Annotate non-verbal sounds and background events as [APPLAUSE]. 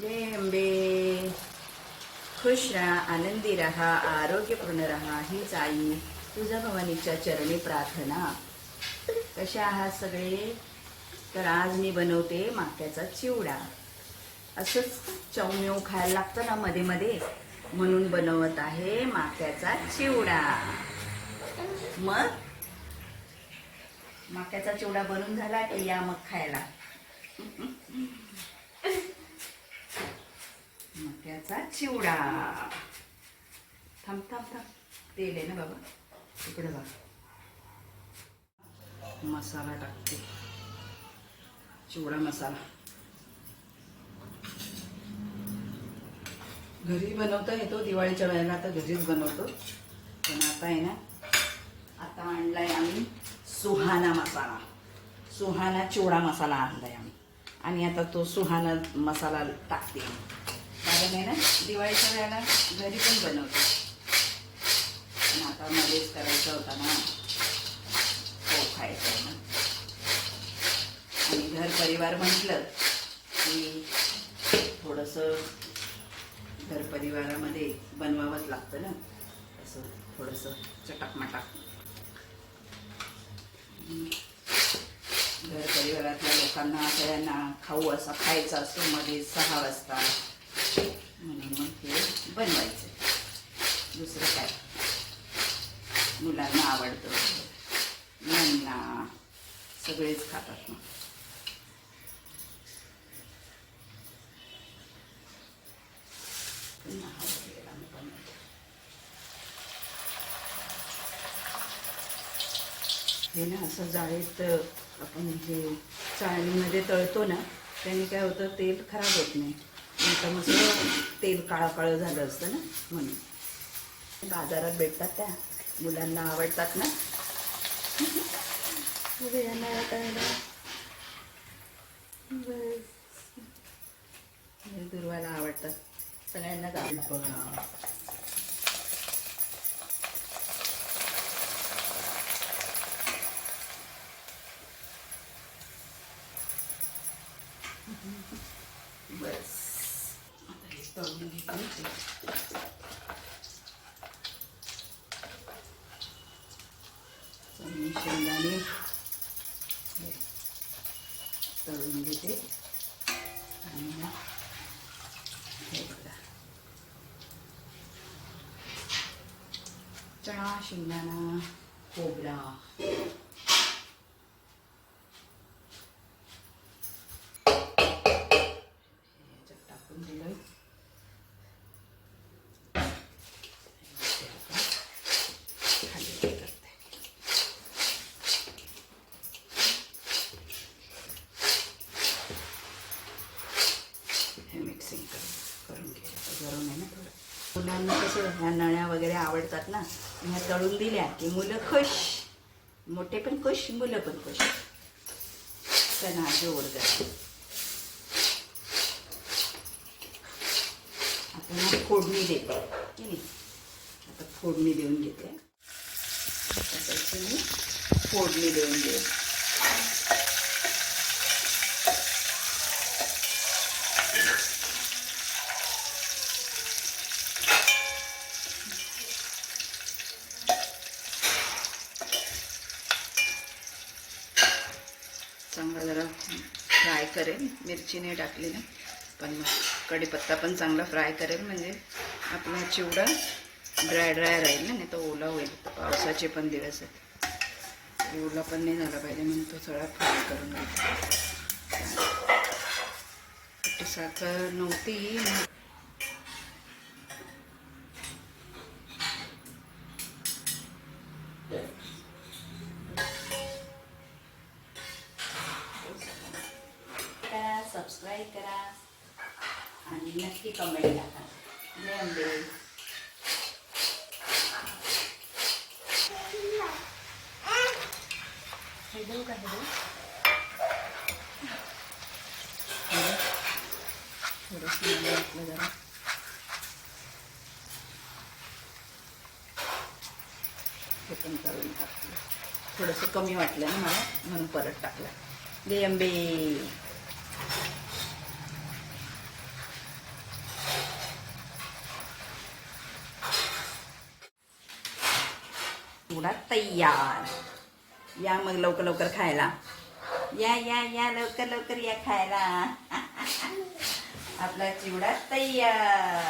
जय अंबे खुश राहा आनंदी राहा आरोग्यपूर्ण राहा हीच आई तुझ्या भवानीच्या चरणी प्रार्थना। कशा आहात सगळे? तर आज मी बनवते माक्याचा चिवडा. असंच चौमेव खायला लागतं ना मध्ये मध्ये म्हणून बनवत आहे माक्याचा चिवडा. मग? माक्याचा चिवडा बनून झाला की या मग खायला? मक्याचा चिवडा. थांब थांब थांब. तेल आहे ना बाबा? इकडे बघ. मसाला टाकते. चिवडा मसाला. घरी बनवता येतो दिवाळीच्या वेळेला आता घरीच बनवतो. पण आता आहे ना आता आणलाय आम्ही सुहाना मसाला. सुहाना चिवडा मसाला आणलाय आम्ही. आणि आता तो सुहाना मसाला टाकते. कारण आहे ना दिवाळीच्या वेळेला घरी पण बनवतो. पण आता मध्येच करायचा होता ना. हो खायचं आहे ना. आणि घर परिवार म्हटलं की थोडंसं घर परिवारामध्ये बनवावंच लागतं ना. असं थोडंसं चटाकमटाक. घर परिवारातल्या लोकांना सगळ्यांना खाऊ असं खायचं असतो मध्ये सहा वाजता म्हणून मग ते बनवायचं. दुसरं काय? मुलांना आवडतं. मुलांना सगळेच खातात मग. हे ना असं जाळीत आपण हे चाळणीमध्ये तळतो ना त्याने काय होतं तेल खराब होत नाही. तर मग तेल काळं काळं झालं असतं ना म्हणून. बाजारात भेटतात त्या मुलांना आवडतात ना. दुर्वाला आवडतात. सगळ्यांनाच आवडतात. बस आता हे तळून घेते चणे, शेंगदाणे तळून घेते आणि मग चणा शेंगदाणा खोबरा. मुलांना कसं ह्या नळ्या वगैरे आवडतात ना ह्या तळून दिल्या की मुलं खुश. मोठे पण खुश मुलं पण खुश. चला जोर जाते आता फोडणी देते. की नाही? आता फोडणी देऊन घेते. त्याची मी फोडणी देऊन घेते. चांगला जरा फ्राय करेल. मिरची नाही टाकली ना पण कढीपत्ता पण चांगला फ्राय करेल. म्हणजे आपला चिवडा ड्राय ड्राय राहील ना नाही तो ओला होईल. पावसाचे पण दिवस आहेत. ओला पण नाही झाला पाहिजे म्हणून तो सगळा फ्राय करून घेतो. साखर नव्हती. सबस्क्राईब करा आणि नक्की कमेंट टाका. जय अंबे हे देऊ का हे देऊ थोडंसं जरा हे पण करून टाकलं थोडंसं कमी वाटलं ना मला म्हणून परत टाकलं. जय अंबे चिवडा तयार. या मग लवकर लवकर खायला. या या या लवकर लवकर या खायला. [LAUGHS] आपला चिवडा तयार.